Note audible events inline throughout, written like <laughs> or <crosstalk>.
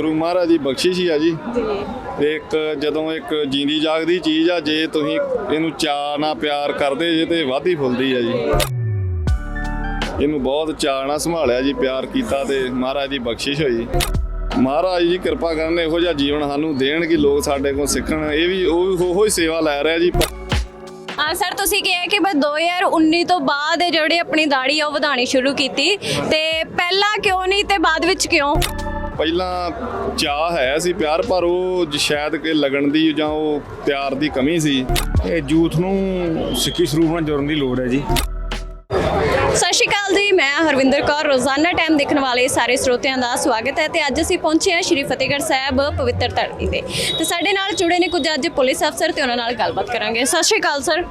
ਗੁਰੂ ਮਹਾਰਾਜ ਦੀ ਬਖਸ਼ਿਸ਼ ਹੀ ਆ ਜੀ। ਜੀ। ਇੱਕ ਜਦੋਂ ਇੱਕ ਜਿੰਦੀ ਜਾਗਦੀ ਚੀਜ਼ ਆ ਜੇ ਤੁਸੀਂ ਇਹਨੂੰ ਚਾਅ ਨਾਲ ਪਿਆਰ ਕਰਦੇ ਜੇ ਤੇ ਵਾਧੀ ਫੁੱਲਦੀ ਆ ਜੀ। ਇਹਨੂੰ ਬਹੁਤ ਚਾਅ ਨਾਲ ਸੰਭਾਲਿਆ ਜੀ ਪਿਆਰ ਕੀਤਾ ਤੇ ਮਹਾਰਾਜ ਦੀ ਬਖਸ਼ਿਸ਼ ਹੋਈ। ਮਹਾਰਾਜ ਜੀ ਕਿਰਪਾ ਕਰਨ ਇਹੋ ਜਿਹਾ ਜੀਵਨ ਸਾਨੂੰ ਦੇਣ ਕਿ ਲੋਕ ਸਾਡੇ ਕੋਲ ਸਿੱਖਣ। ਇਹ ਵੀ ਉਹ ਉਹੋ ਹੀ ਸੇਵਾ ਲੈ ਰਿਹਾ ਜੀ। ਹਾਂ ਸਰ ਤੁਸੀਂ ਕਿਹਾ ਕਿ ਬਸ 2019 ਤੋਂ ਬਾਅਦ ਜਿਹੜੀ ਆਪਣੀ ਦਾੜੀ ਆ ਉਹ ਵਧਾਣੀ ਸ਼ੁਰੂ ਕੀਤੀ। ਤੇ ਪਹਿਲਾਂ ਕਿਉਂ ਨਹੀਂ ਤੇ ਬਾਅਦ ਵਿੱਚ ਕਿਉਂ? ਪਹਿਲਾਂ ਚਾਹ ਹੈ ਸੀ ਪਿਆਰ ਪਰ ਉਹ ਜ- ਸ਼ਾਇਦ ਕਿ ਲੱਗਣ ਦੀ ਜਾਂ ਉਹ ਪਿਆਰ ਦੀ ਕਮੀ ਸੀ। ਇਹ ਯੂਥ ਨੂੰ ਸਿੱਖੀ ਸਰੂਪ ਨਾਲ ਜੁੜਨ ਦੀ ਲੋੜ ਹੈ ਜੀ। ਸਤਿ ਸ਼੍ਰੀ ਅਕਾਲ ਮੈਂ ਹਰਵਿੰਦਰ ਕੌਰ ਰੋਜ਼ਾਨਾ ਟਾਈਮ ਦੇਖਣ ਵਾਲੇ ਸਾਰੇ ਸਰੋਤਿਆਂ ਦਾ ਸਵਾਗਤ ਹੈ ਤੇ ਅੱਜ ਅਸੀਂ ਪਹੁੰਚੇ ਹਾਂ ਸ਼੍ਰੀ ਫਤਿਹਗੜ੍ਹ ਸਾਹਿਬ ਪਵਿੱਤਰ ਧਰਤੀ ਤੇ। ਤੇ ਸਾਡੇ ਨਾਲ ਜੁੜੇ ਨੇ ਕੁਝ ਅੱਜ ਪੁਲਿਸ ਅਫਸਰ ਤੇ ਉਹਨਾਂ ਨਾਲ ਗੱਲਬਾਤ ਕਰਾਂਗੇ। ਸਤਿ ਸ਼੍ਰੀ ਅਕਾਲ ਸਰ।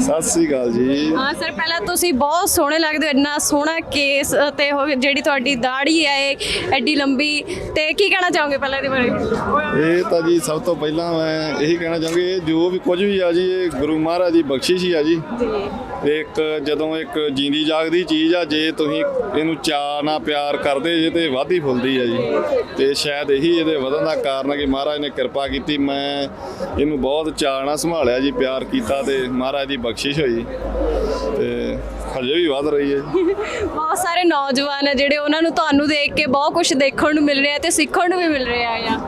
ਸਤਿ ਸ੍ਰੀ ਅਕਾਲ ਜੀ। ਹਾਂ ਸਰ ਪਹਿਲਾਂ ਤੁਸੀਂ ਬਹੁਤ ਸੋਹਣੇ ਲੱਗਦੇ ਹੋ ਇੰਨਾ ਸੋਹਣਾ ਕੇਸ ਤੇ ਜਿਹੜੀ ਤੁਹਾਡੀ ਦਾੜੀ ਹੈ ਐਡੀ ਲੰਬੀ। ਤੇ ਕੀ ਕਹਿਣਾ ਚਾਹੋਗੇ ਪਹਿਲਾਂ ਇਹਦੇ ਬਾਰੇ? ਇਹ ਤਾਂ ਜੀ ਸਭ ਤੋਂ ਪਹਿਲਾਂ ਮੈਂ ਇਹੀ ਕਹਿਣਾ ਚਾਹਾਂਗਾ ਇਹ ਜੋ ਵੀ ਕੁਝ ਵੀ ਆ ਜੀ ਇਹ ਗੁਰੂ ਮਹਾਰਾਜ ਦੀ ਬਖਸ਼ਿਸ਼ ਹੀ ਆ ਜੀ। ਇੱਕ ਜਦੋਂ ਇੱਕ ਜਿੰਦੀ ਜਾਗਦੀ ਚੀਜ਼ ਆ, ਜੇ ਤੁਸੀਂ ਇਹਨੂੰ ਚਾਅ ਨਾਲ ਪਿਆਰ ਕਰਦੇ ਜੇ ਤੇ ਵਾਧੀ ਫੁੱਲਦੀ ਆ ਜੀ। ਤੇ ਸ਼ਾਇਦ ਇਹੀ ਇਹਦੇ ਵਧਣ ਦਾ ਕਾਰਨ ਕਿ ਮਹਾਰਾਜ ਨੇ ਕਿਰਪਾ ਕੀਤੀ। ਮੈਂ ਇਹਨੂੰ ਬਹੁਤ ਚਾਅ ਨਾਲ ਸੰਭਾਲਿਆ ਜੀ, ਪਿਆਰ ਕੀਤਾ ਤੇ ਮਹਾਰਾਜ ਦੀ ਬਖਸ਼ਿਸ਼ ਹੋਈ। ਤੇ ਹਜੇ ਵੀ ਵਧ ਰਹੀ ਹੈ ਬਹੁਤ ਸਾਰੇ ਨੌਜਵਾਨ ਆ ਜਿਹੜੇ ਉਹਨਾਂ ਨੂੰ ਤੁਹਾਨੂੰ ਦੇਖ ਕੇ ਬਹੁਤ ਕੁਝ ਦੇਖਣ ਨੂੰ ਮਿਲ ਰਿਹਾ ਤੇ ਸਿੱਖਣ ਨੂੰ ਵੀ ਮਿਲ ਰਿਹਾ ਆ।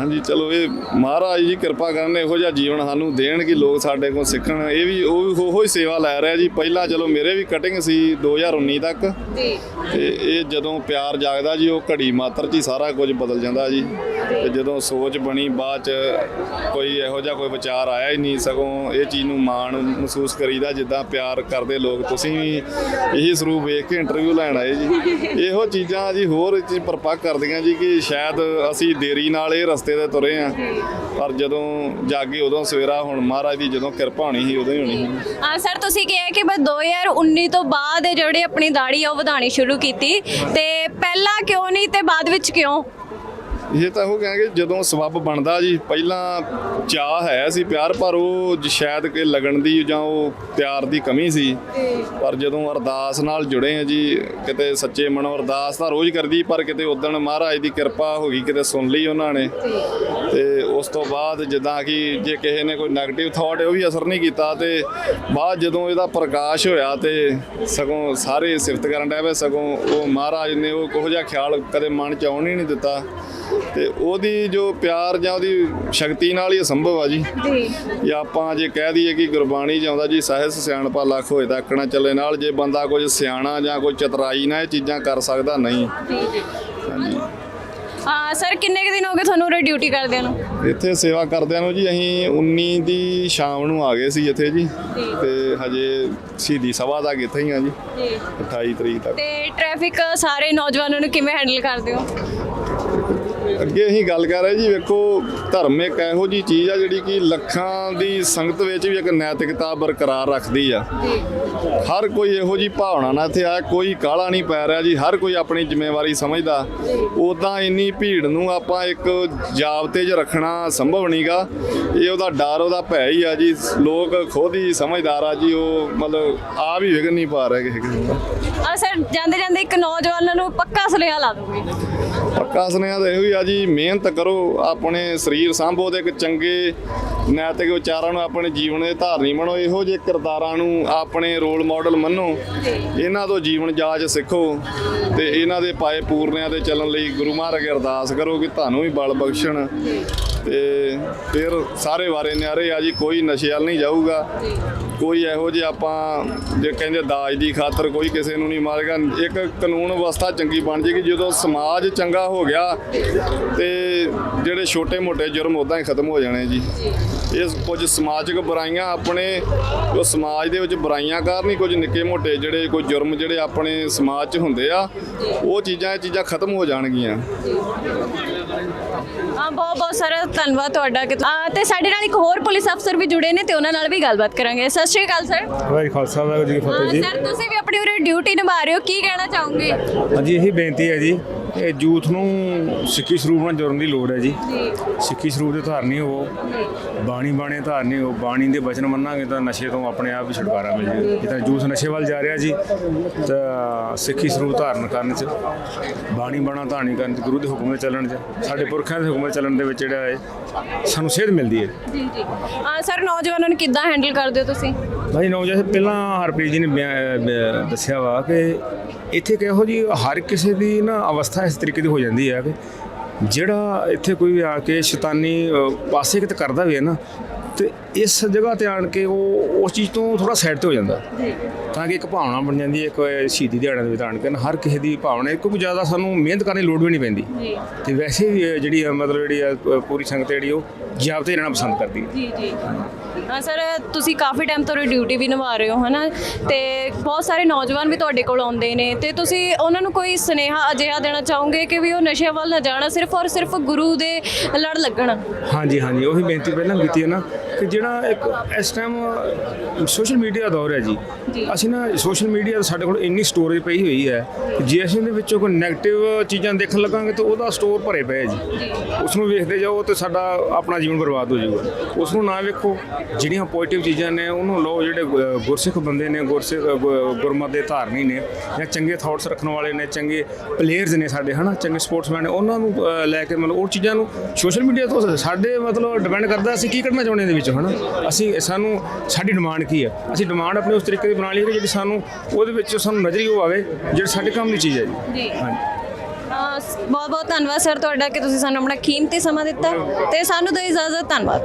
ਹਾਂਜੀ ਚਲੋ ਇਹ ਮਹਾਰਾਜ ਜੀ ਕਿਰਪਾ ਕਰਨ ਇਹੋ ਜਿਹਾ ਜੀਵਨ ਸਾਨੂੰ ਦੇਣ ਕਿ ਲੋਕ ਸਾਡੇ ਕੋਲ ਸਿੱਖਣ। ਇਹ ਵੀ ਉਹ ਉਹੋ ਹੀ ਸੇਵਾ ਲੈ ਰਿਹਾ ਜੀ। ਪਹਿਲਾਂ ਚਲੋ ਮੇਰੇ ਵੀ ਕਟਿੰਗ ਸੀ 2019 ਤੱਕ। ਜੀ। ਤੇ ਇਹ ਜਦੋਂ ਪਿਆਰ ਜਾਗਦਾ ਜੀ ਉਹ ਘੜੀ ਮਾਤਰ 'ਚ ਹੀ ਸਾਰਾ ਕੁਝ ਬਦਲ ਜਾਂਦਾ ਜੀ। ਤੇ ਜਦੋਂ ਸੋਚ ਬਣੀ ਬਾਅਦ 'ਚ ਕੋਈ ਇਹੋ ਜਿਹਾ ਕੋਈ ਵਿਚਾਰ ਆਇਆ ਹੀ ਨਹੀਂ ਸਗੋਂ ਇਹ ਚੀਜ਼ ਨੂੰ ਮਾਣ ਮਹਿਸੂਸ ਕਰੀਦਾ ਜਿੱਦਾਂ ਪਿਆਰ ਕਰਦੇ ਲੋਕ। ਤੁਸੀਂ ਵੀ ਇਹੀ ਸਰੂਪ ਵੇਖ ਕੇ ਇੰਟਰਵਿਊ ਲੈਣ ਆਏ ਜੀ। <laughs> ਇਹੋ ਚੀਜ਼ਾਂ ਜੀ ਹੋਰ ਚੀਜ਼ ਪਰਪੱਕ ਕਰਦੀਆਂ ਜੀ ਕਿ ਸ਼ਾਇਦ ਅਸੀਂ ਦੇਰੀ ਨਾਲ ਇਹ ਰਸਤੇ ਤੇ ਤੁਰੇ ਆ। ਪਰ ਜਦੋਂ ਜਾਗੇ ਉਦੋਂ ਸਵੇਰਾ ਹੁਣ ਮਹਾਰਾਜ ਦੀ ਜਦੋਂ ਕਿਰਪਾ ਹੋਣੀ ਸੀ ਉਦੋਂ ਹੀ ਹੋਣੀ ਸੀ। ਹਾਂ ਸਰ ਤੁਸੀਂ ਕਿਹਾ ਕਿ ਬਸ 2019 ਤੋਂ ਬਾਅਦ ਜਿਹੜੀ ਆਪਣੀ ਦਾੜੀ ਆ ਉਹ ਵਧਾਣੀ ਸ਼ੁਰੂ ਕੀਤੀ। ਤੇ ਪਹਿਲਾਂ ਕਿਉਂ ਨਹੀਂ ਤੇ ਬਾਅਦ ਵਿੱਚ ਕਿਉਂ? ਇਹ ਤਾਂ ਉਹ ਕਹਾਂਗੇ ਜਦੋਂ ਸਬੱਬ ਬਣਦਾ ਜੀ, ਪਹਿਲਾਂ ਚਾਹ ਹੈ ਸੀ ਪਿਆਰ, ਪਰ ਉਹ ਜ- ਸ਼ਾਇਦ ਕਿ ਲੱਗਣ ਦੀ ਜਾਂ ਉਹ ਪਿਆਰ ਦੀ ਕਮੀ ਸੀ। ਪਰ ਜਦੋਂ ਅਰਦਾਸ ਨਾਲ ਜੁੜੇ ਆ ਜੀ, ਕਿਤੇ ਸੱਚੇ ਮਨੋਂ ਅਰਦਾਸ ਤਾਂ ਰੋਜ਼ ਕਰਦੀ, ਪਰ ਕਿਤੇ ਉਦਣ ਮਹਾਰਾਜ ਦੀ ਕਿਰਪਾ ਹੋ ਗਈ, ਕਿਤੇ ਸੁਣ ਲਈ ਉਹਨਾਂ ਨੇ। ਤੇ ਉਸ ਤੋਂ ਬਾਅਦ ਜਿੱਦਾਂ ਕਿ ਜੇ ਕਿਸੇ ਨੇ ਕੋਈ 네ਗੇਟਿਵ ਥਾਟ ਉਹ ਵੀ ਅਸਰ ਨਹੀਂ ਕੀਤਾ ਤੇ ਬਾਅਦ ਜਦੋਂ ਇਹਦਾ ਪ੍ਰਕਾਸ਼ ਹੋਇਆ ਤੇ ਸਗੋਂ ਸਾਰੇ ਸਿਫਤ ਕਰਨ ਡਿਆ ਪਏ ਸਗੋਂ ਉਹ ਮਹਾਰਾਜ ਨੇ ਉਹ ਕੋਹ ਜਿਹਾ ਖਿਆਲ ਕਦੇ ਮਨ ਚ ਆਉਣ ਹੀ ਨਹੀਂ ਦਿੱਤਾ। ਤੇ ਉਹਦੀ ਜੋ ਪਿਆਰ ਜਾਂ ਉਹਦੀ ਸ਼ਕਤੀ ਨਾਲ ਹੀ ਸੰਭਵ ਆ ਜੀ। ਜੀ। ਜਾਂ ਆਪਾਂ ਜੇ ਕਹਿ ਦਈਏ ਕਿ ਗੁਰਬਾਣੀ ਚ ਆਉਂਦਾ ਜੀ ਸਾਹਿਸ ਸਿਆਣਪਾ ਲੱਖ ਹੋਏ ਤਾਂ ਆਖਣਾ ਚੱਲੇ ਨਾਲ ਜੇ ਬੰਦਾ ਕੁਝ ਸਿਆਣਾ ਜਾਂ ਕੋਈ ਚਤਰਾਈ ਨਾਲ ਇਹ ਚੀਜ਼ਾਂ ਕਰ ਸਕਦਾ ਨਹੀਂ। ਜੀ। ਜੀ ਹਾਂ ਸਰ ਕਿੰਨੇ ਕੁ ਦਿਨ ਹੋ ਗਏ ਤੁਹਾਨੂੰ ਉਰੇ ਡਿਊਟੀ ਕਰਦਿਆਂ ਨੂੰ? ਇੱਥੇ ਸੇਵਾ ਕਰਦਿਆਂ ਨੂੰ ਜੀ ਅਸੀਂ 19 ਦੀ ਸ਼ਾਮ ਨੂੰ ਆ ਗਏ ਸੀ ਇੱਥੇ ਜੀ। ਤੇ ਹਜੇ ਸ਼ਹੀਦੀ ਸਭਾ ਤੱਕ ਇੱਥੇ ਹੀ ਆ ਜੀ ਜੀ। 28 ਤਰੀਕ ਤੱਕ। ਤੇ ਟ੍ਰੈਫਿਕ ਸਾਰੇ ਨੌਜਵਾਨਾਂ ਨੂੰ ਕਿਵੇਂ ਹੈਂਡਲ ਕਰਦੇ ਹੋ? ਅੱਗੇ ਅਸੀਂ ਗੱਲ ਕਰ ਰਹੇ ਜੀ ਵੇਖੋ ਧਰਮ ਇੱਕ ਇਹੋ ਜੀ ਚੀਜ਼ ਆ ਜਿਹੜੀ ਕਿ ਲੱਖਾਂ ਦੀ ਸੰਗਤ ਵਿੱਚ ਵੀ ਇੱਕ ਨੈਤਿਕਤਾ ਬਰਕਰਾਰ ਰੱਖਦੀ ਆ। ਹਰ ਕੋਈ ਇਹੋ ਜੀ ਭਾਵਨਾ ਨਾਲ ਇੱਥੇ ਆਇਆ ਕੋਈ ਕਾਲਾ ਨਹੀਂ ਪੈ ਰਿਹਾ ਜੀ ਹਰ ਕੋਈ ਆਪਣੀ ਜ਼ਿੰਮੇਵਾਰੀ ਸਮਝਦਾ। ਉਦਾਂ ਇੰਨੀ ਭੀੜ ਨੂੰ ਆਪਾਂ ਇੱਕ ਜਾਬਤੇ 'ਚ ਰੱਖਣਾ ਸੰਭਵ ਨਹੀਂਗਾ ਇਹ ਉਹਦਾ ਡਰ ਉਹਦਾ ਭੈ ਹੀ ਆ ਜੀ ਲੋਕ ਖੁਦ ਹੀ ਸਮਝਦਾਰ ਆ ਜੀ ਉਹ ਮਤਲਬ ਆ ਵੀ ਵਿਗਨ ਨਹੀਂ ਪਾ ਰਹੇ ਕਿਸੇ ਆ ਸਰ, ਜਾਂਦੇ ਜਾਂਦੇ ਇੱਕ ਨੌਜਵਾਨਾਂ ਨੂੰ ਪੱਕਾ ਸੁਨੇਹਾ ਲਾ ਦੂੰਗੀ ਪੱਕਾ ਸੁਨੇਹਾ ਤਾਂ ਇਹੋ ਹੀ ਆ ਜੀ, ਮਿਹਨਤ ਕਰੋ, ਆਪਣੇ ਸਰੀਰ ਸੰਭੋ ਤੇ ਇੱਕ ਚੰਗੇ ਨੈਤਿਕ ਵਿਚਾਰਾਂ ਨੂੰ ਆਪਣੇ ਜੀਵਨ ਦੇ ਧਾਰਨੀ ਬਣੋ, ਇਹੋ ਜਿਹੇ ਕਿਰਦਾਰਾਂ ਨੂੰ ਆਪਣੇ ਰੋਲ ਮਾਡਲ ਮੰਨੋ, ਇਹਨਾਂ ਤੋਂ ਜੀਵਨ ਜਾਚ ਸਿੱਖੋ ਤੇ ਇਹਨਾਂ ਦੇ ਪਾਏ ਪੂਰਨਿਆਂ ਤੇ ਚੱਲਣ ਲਈ ਗੁਰੂ ਮਹਾਰਾਜ ਅਰਦਾਸ ਕਰੋ ਕਿ ਤੁਹਾਨੂੰ ਵੀ ਬਲ ਬਖਸ਼ਣ। ਤੇ ਫਿਰ ਸਾਰੇ ਵਾਰੇ ਨਿਆਰੇ ਆ ਜੀ, ਕੋਈ ਨਸ਼ੇ ਵੱਲ ਨਹੀਂ ਜਾਊਗਾ। ਕੋਈ ਇਹੋ ਜਿਹੇ ਆਪਾਂ ਜੇ ਕਹਿੰਦੇ ਦਾਜ ਦੀ ਖਾਤਰ ਕੋਈ ਕਿਸੇ ਨੂੰ ਨਹੀਂ ਮਾਰੇਗਾ। ਇੱਕ ਕਾਨੂੰਨ ਵਿਵਸਥਾ ਚੰਗੀ ਬਣ ਜੇਗੀ, ਜਦੋਂ ਸਮਾਜ ਚੰਗਾ ਹੋ ਗਿਆ ਤੇ ਜਿਹੜੇ ਛੋਟੇ-ਮੋਟੇ ਜੁਰਮ ਉਦਾਂ ਹੀ ਖਤਮ ਹੋ ਜਾਣੇ ਜੀ। ਇਹ ਕੁਝ ਸਮਾਜਿਕ ਬੁਰਾਈਆਂ ਆਪਣੇ, ਜੋ ਸਮਾਜ ਦੇ ਵਿੱਚ ਬੁਰਾਈਆਂ ਕਾਰਨ ਹੀ ਕੁਝ ਨਿੱਕੇ-ਮੋਟੇ ਜਿਹੜੇ ਕੋਈ ਜੁਰਮ ਜਿਹੜੇ ਆਪਣੇ ਸਮਾਜ 'ਚ ਹੁੰਦੇ ਆ, ਉਹ ਚੀਜ਼ਾਂ, ਇਹ ਚੀਜ਼ਾਂ ਖਤਮ ਹੋ ਜਾਣਗੀਆਂ। ਹਾਂ ਬਹੁਤ ਬਹੁਤ ਸਾਰਾ ਧੰਨਵਾਦ ਤੁਹਾਡਾ ਕਿ ਤੇ ਸਾਡੇ ਨਾਲ ਇੱਕ ਹੋਰ ਪੁਲਿਸ ਅਫਸਰ ਵੀ ਜੁੜੇ ਨੇ ਤੇ ਉਹਨਾਂ ਨਾਲ ਵੀ ਗੱਲਬਾਤ ਕਰਾਂਗੇ। ਸਤਿ ਸ਼੍ਰੀ ਅਕਾਲ ਸਰ। ਵਾਹਿਗੁਰੂ ਖਾਲਸਾ ਵਾਹਿਗੁਰੂ ਜੀ ਕੀ ਫਤਿਹ ਜੀ। ਸਰ ਤੁਸੀਂ ਵੀ ਆਪਣੀ ਉਰੇ ਡਿਊਟੀ ਨਿਭਾ ਰਹੇ ਹੋ। ਕੀ ਕਹਿਣਾ ਚਾਹੋਗੇ? ਹਾਂਜੀ ਇਹੀ ਬੇਨਤੀ ਹੈ ਜੀ। ਇਹ ਯੂਥ ਨੂੰ ਸਿੱਖੀ ਸਰੂਪ ਨਾਲ ਜੁੜਨ ਦੀ ਲੋੜ ਹੈ ਜੀ। ਸਿੱਖੀ ਸਰੂਪ ਦੇ ਧਾਰਨੀ ਹੋ ਬਾਣੀ ਬਾਣੇ ਧਾਰਨੀ ਹੋ ਬਾਣੀ ਦੇ ਬਚਨ ਮੰਨਾਂਗੇ ਤਾਂ ਨਸ਼ੇ ਤੋਂ ਆਪਣੇ ਆਪ ਹੀ ਛੁਟਕਾਰਾ ਮਿਲ ਜੇ ਤਾਂ ਯੂਥ ਨਸ਼ੇ ਵੱਲ ਜਾ ਰਿਹਾ ਜੀ ਤਾਂ ਸਿੱਖੀ ਸਰੂਪ ਧਾਰਨ ਕਰਨ ਚ ਬਾਣੀ ਬਾਣਾ ਧਾਰਨੀ ਕਰਨ ਚ ਗੁਰੂ ਦੇ ਹੁਕਮ ਦੇ ਚੱਲਣ ਚ ਸਾਡੇ ਪੁਰਖਾਂ ਦੇ ਹੁਕਮ ਦੇ ਚੱਲਣ ਦੇ ਵਿੱਚ ਜਿਹੜਾ ਹੈ ਸਾਨੂੰ ਸੇਧ ਮਿਲਦੀ ਹੈ। ਜੀ ਜੀ। ਸਰ ਨੌਜਵਾਨਾਂ ਨੂੰ ਕਿੱਦਾਂ ਹੈਂਡਲ ਕਰਦੇ ਹੋ ਤੁਸੀਂ? ਭਾਈ ਨੌਜਵਾਨ ਪਹਿਲਾਂ ਹਰਪ੍ਰੀਤ ਜੀ ਨੇ ਬਿਆ- ਦੱਸਿਆ ਵਾ ਕਿ ਇੱਥੇ ਕਿਹੋ ਜੀ ਹਰ ਕਿਸੇ ਦੀ ਨਾ ਅਵਸਥਾ ਇਸ ਤਰੀਕੇ ਦੀ ਹੋ ਜਾਂਦੀ ਹੈ ਕਿ ਜਿਹੜਾ ਇੱਥੇ ਕੋਈ ਵੀ ਆ ਕੇ ਸ਼ੈਤਾਨੀ ਅ, ਪਾਸੇ ਕਿਤੇ ਕਰਦਾ ਵੀ ਹੈ ਨਾ ਤੇ ਇਸ ਜਗ੍ਹਾ ਤੇ ਆਣ ਕੇ ਉਹ ਉਸ ਚੀਜ਼ ਤੋਂ ਥੋੜਾ ਸਾਈਡ ਤੇ ਹੋ ਜਾਂਦਾ। ਤਾਂ ਕਿ ਇੱਕ ਭਾਵਨਾ ਬਣ ਜਾਂਦੀ ਹੈ ਇੱਕ ਸ਼ਹੀਦੀ ਦਿਹਾੜਿਆਂ ਦੇ ਵਿੱਚ ਆਣ ਕੇ ਨਾ ਹਰ ਕਿਸੇ ਦੀ ਭਾਵਨਾ ਕਿਉਂਕਿ ਜ਼ਿਆਦਾ ਸਾਨੂੰ ਮਿਹਨਤ ਕਰਨ ਦੀ ਲੋੜ ਵੀ ਨਹੀਂ ਪੈਂਦੀ। ਜੀ। ਤੇ ਵੈਸੇ ਵੀ ਜਿਹੜੀ ਮਤਲਬ ਜਿਹੜੀ ਪੂਰੀ ਸੰਗਤ ਜਿਹੜੀ ਉਹ ਜਾਬਤੇ ਰਹਿਣਾ ਪਸੰਦ ਕਰਦੀ ਹੈ। ਜੀ ਜੀ। ਹਾਂ ਸਰ ਤੁਸੀਂ ਕਾਫੀ ਟਾਈਮ ਤੋਂ ਡਿਊਟੀ ਵੀ ਨਿਭਾ ਰਹੇ ਹੋ ਹਨਾ? ਤੇ ਬਹੁਤ ਸਾਰੇ ਨੌਜਵਾਨ ਵੀ ਤੁਹਾਡੇ ਕੋਲ ਆਉਂਦੇ ਨੇ। ਤੇ ਤੁਸੀਂ ਉਹਨਾਂ ਨੂੰ ਕੋਈ ਸੁਨੇਹਾ ਅਜਿਹਾ ਦੇਣਾ ਚਾਹੋਗੇ ਕਿ ਵੀ ਉਹ ਨਸ਼ਿਆਂ ਵੱਲ ਨਾ ਜਾਣਾ ਸਿਰਫ ਔਰ ਸਿਰਫ ਗੁਰੂ ਦੇ ਲੜ ਲੱਗਣ? ਹਾਂਜੀ ਹਾਂਜੀ ਉਹੀ ਬੇਨਤੀ ਪਹਿਲਾਂ ਕੀਤੀ ਹੈ ਨਾ। ਕਿ ਜਿਹੜਾ ਇੱਕ ਇਸ ਟਾਈਮ ਸੋਸ਼ਲ ਮੀਡੀਆ ਦਾ ਦੌਰ ਹੈ ਜੀ। ਅਸੀਂ ਨਾ ਸੋਸ਼ਲ ਮੀਡੀਆ ਸਾਡੇ ਕੋਲ ਇੰਨੀ ਸਟੋਰੇਜ ਪਈ ਹੋਈ ਹੈ ਕਿ ਜੇ ਅਸੀਂ ਉਹਦੇ ਵਿੱਚੋਂ ਕੋਈ 네ਗੇਟਿਵ ਚੀਜ਼ਾਂ ਦੇਖਣ ਲੱਗਾਂਗੇ ਤਾਂ ਉਹਦਾ ਸਟੋਰ ਭਰੇ ਪਏ ਜੀ। ਉਸ ਨੂੰ ਵੇਖਦੇ ਜਾਓ ਤੇ ਸਾਡਾ ਆਪਣਾ ਜੀਵਨ ਬਰਬਾਦ ਹੋ ਜਾਊਗਾ। ਉਸ ਨੂੰ ਨਾ ਵੇਖੋ ਜਿਹੜੀਆਂ ਪੋਜ਼ਿਟਿਵ ਚੀਜ਼ਾਂ ਨੇ ਉਹਨੂੰ ਲਓ ਜਿਹੜੇ ਗੁਰਸਿੱਖ ਬੰਦੇ ਨੇ ਗੁਰਸਿੱਖ ਗੁਰਮਤਿ ਦੇ ਧਾਰਨੀ ਨੇ ਜਾਂ ਚੰਗੇ ਥਾਟਸ ਰੱਖਣ ਵਾਲੇ ਨੇ ਚੰਗੇ ਪਲੇਅਰਸ ਨੇ ਸਾਡੇ ਹਨਾ ਚੰਗੇ ਸਪੋਰਟਸਮੈਨ ਨੇ ਉਹਨਾਂ ਨੂੰ ਲੈ ਕੇ ਮਤਲਬ ਉਹ ਚੀਜ਼ਾਂ ਨੂੰ ਸੋਸ਼ਲ ਮੀਡੀਆ ਤੋਂ ਸਾਡੇ ਮਤਲਬ ਡਿਪੈਂਡ ਕਰਦਾ ਅਸੀਂ ਕੀ ਕਰਨਾ ਚਾਹੁੰਦੇ ਇਹਦੇ ਵਿੱਚ ਹਨਾ? ਅਸੀਂ ਸਾਨੂੰ ਸਾਡੀ ਡਿਮਾਂਡ ਕੀ ਹੈ ਅਸੀਂ ਡਿਮਾਂਡ ਆਪਣੀ ਉਸ ਤਰੀਕੇ ਦੀ ਬਣਾ ਲਈ ਜਿਹੜੀ ਸਾਨੂੰ ਉਹਦੇ ਵਿੱਚ ਸਾਨੂੰ ਨਜ਼ਰ ਉਹ ਆਵੇ ਜਿਹੜੀ ਸਾਡੇ ਕੰਮ ਦੀ ਚੀਜ਼ ਹੈ ਜੀ। ਜੀ। ਹਾਂਜੀ। ਬਹੁਤ ਬਹੁਤ ਧੰਨਵਾਦ ਸਰ ਤੁਹਾਡਾ ਕਿ ਤੁਸੀਂ ਸਾਨੂੰ ਆਪਣਾ ਕੀਮਤੀ ਸਮਾਂ ਦਿੱਤਾ ਤੇ ਸਾਨੂੰ ਦਿਓ ਇਜਾਜ਼ਤ ਧੰਨਵਾਦ।